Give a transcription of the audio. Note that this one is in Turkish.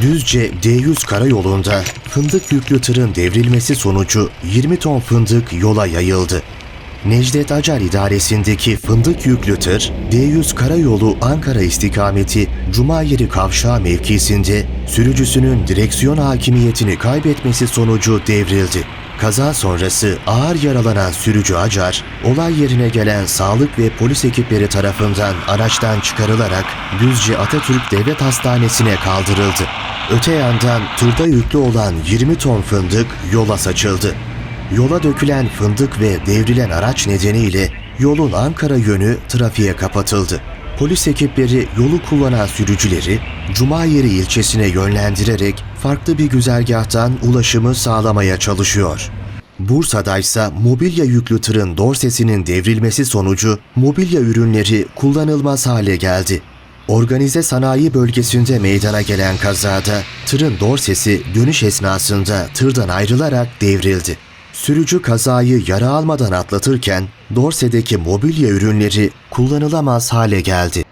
Düzce D100 karayolunda fındık yüklü tırın devrilmesi sonucu 20 ton fındık yola yayıldı. Necdet Acar idaresindeki fındık yüklü tır, D100 karayolu Ankara istikameti Cumayeri Kavşağı mevkisinde sürücüsünün direksiyon hakimiyetini kaybetmesi sonucu devrildi. Kaza sonrası ağır yaralanan sürücü Acar, olay yerine gelen sağlık ve polis ekipleri tarafından araçtan çıkarılarak Düzce Atatürk Devlet Hastanesi'ne kaldırıldı. Öte yandan tırda yüklü olan 20 ton fındık yola saçıldı. Yola dökülen fındık ve devrilen araç nedeniyle yolun Ankara yönü trafiğe kapatıldı. Polis ekipleri yolu kullanan sürücüleri Cumayeri ilçesine yönlendirerek farklı bir güzergahtan ulaşımı sağlamaya çalışıyor. Bursa'da ise mobilya yüklü tırın dorsesinin devrilmesi sonucu mobilya ürünleri kullanılmaz hale geldi. Organize sanayi bölgesinde meydana gelen kazada tırın dorsesi dönüş esnasında tırdan ayrılarak devrildi. Sürücü kazayı yara almadan atlatırken dorsedeki mobilya ürünleri kullanılamaz hale geldi.